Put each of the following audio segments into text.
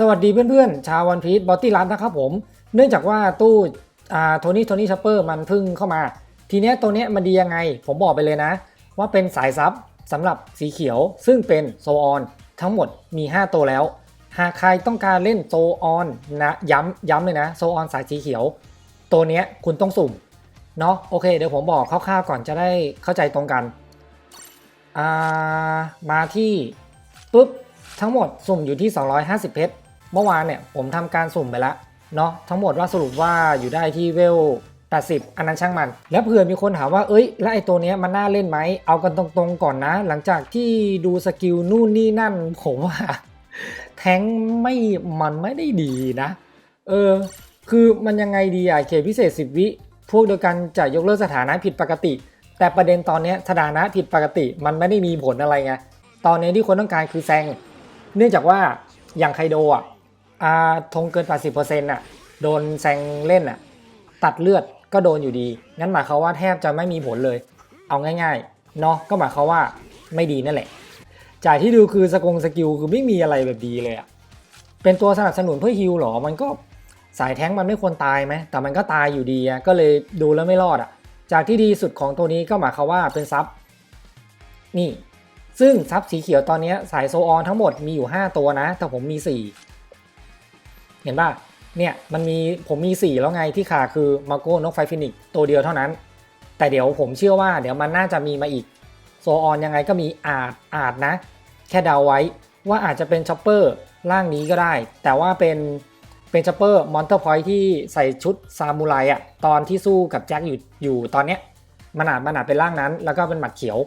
สวัสดีเพื่อนๆ ชาววันพี e บอตตี้รันนะครับผม เนื่องจากว่าตู้อ่าโทนี่โทนี่ชัปเปอร์มันพึ่งเข้ามา ทีเนี้ยตัวเนี้ยมันดียังไง ผมบอกไปเลยนะ ว่าเป็นสายซับสำหรับสีเขียว ซึ่งเป็นโซออนทั้งหมดมี 5 ตัวแล้ว หากใครต้องการเล่นโซออนนะย้ำย้ำเลยนะโซออนสายสีเขียว ตัวเนี้ยคุณต้องสุ่มเนาะโอเค เดี๋ยวผมบอกคร่าวๆก่อนจะได้เข้าใจตรงกันามาที่ปุ๊บทั้งหมดสุ่มอยู่ที่ 250 เพชร เมื่อวานเนี่ยผมทำการสุ่มไปแล้วเนาะทั้งหมดว่าสรุปว่าอยู่ได้ที่เวล80อันนั้นช่างมัน แล้วเผื่อมีคนถามว่าเอ้ย แล้วไอ้ตัวเนี้ยมันน่าเล่นไหมเอากันตรงๆก่อนนะ หลังจากที่ดูสกิลนู่นนี่นั่น ผมว่าแทงไม่มันไม่ได้ดีนะ เออ คือมันยังไงดีอะเขตพิเศษ 10 วิ พวกเดียวกันจะยกเลิกสถานะผิดปกติ แต่ประเด็นตอนเนี้ยสถานะผิดปกติมันไม่ได้มีผลอะไรไงตอนนี้ที่คนต้องการคือแซงเนื่องจากว่าอย่างไคโดอะ อาทงเกิน 80%อะโดนแซงเล่นอะตัดเลือดก็โดนอยู่ดี งั้นหมายความว่าแทบจะไม่มีผลเลย เอาง่ายๆ เนาะก็หมายความว่าไม่ดีนั่นแหละ จ่ายที่ดูคือสกงสกิลคือไม่มีอะไรแบบดีเลยอะเป็นตัวสนับสนุนเพื่อฮิลหรอ มันก็สายแท้งมันไม่ควรตายไหม แต่มันก็ตายอยู่ดีอะก็เลยดูแล้วไม่รอดอะจากที่ดีสุดของตัวนี้ก็หมายความว่าเป็นซับ นี่ ซึ่งซับสีเขียวตอนนี้สายโซออนทั้งหมดมีอยู่ 5 ตัวนะ แต่ผมมี 4 เห็นป่ะเนี่ยมันมีผมมี 4 แล้วไงที่ขาคือมาโก้นกไฟฟินิกตัวเดียวเท่านั้น แต่เดี๋ยวผมเชื่อว่าเดี๋ยวมันน่าจะมีมาอีก โซออนยังไงก็มีอาจอาจนะ แค่เดาไว้ว่าอาจจะเป็นช็อปเปอร์ร่างนี้ก็ได้ แต่ว่าเป็นเป็นช็อปเปอร์มอนเตอร์พอยที่ใส่ชุดซามูไรอะตอนที่สู้กับแจ็คอยู่อยู่ตอนเนี้ยมันอาจมันอาจเป็นร่างนั้น แล้วก็เป็นหมัดเขียว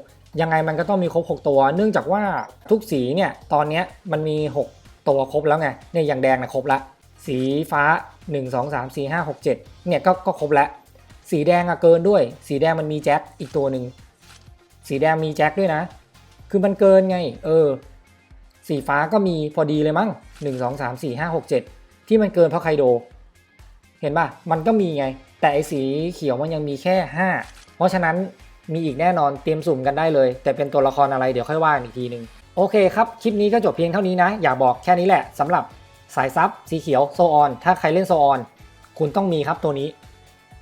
ยังไงมันก็ต้องมีครบ 6 ตัว เนื่องจากว่าทุกสีเนี่ยตอนเนี้ยมันมี 6 ตัวครบแล้วไงเนี่ยอย่างแดงนะครบละ สีฟ้า 1 2 3 4 5 6 7 เนี่ยก็ก็ครบแล้ว สีแดงอะเกินด้วย สีแดงมันมีแจ็คอีกตัวหนึ่ง สีแดงมีแจ็คด้วยนะ คือมันเกินไง เออ สีฟ้าก็มีพอดีเลยมั้ง 1 2 3 4 5 6 7 ที่มันเกินเพราะไคโด เห็นป่ะ มันก็มีไง แต่ไอสีเขียวมันยังมีแค่ 5 เพราะฉะนั้นมีอีกแน่นอนเตรียมสุ่มกันได้เลย แต่เป็นตัวละครอะไรเดี๋ยวค่อยว่ากันอีกทีนึง โอเคครับ คลิปนี้ก็จบเพียงเท่านี้นะ อยากบอกแค่นี้แหละสำหรับ สายซับสีเขียวโซออนถ้าใครเล่นโซออนคุณต้องมีครับตัวนี้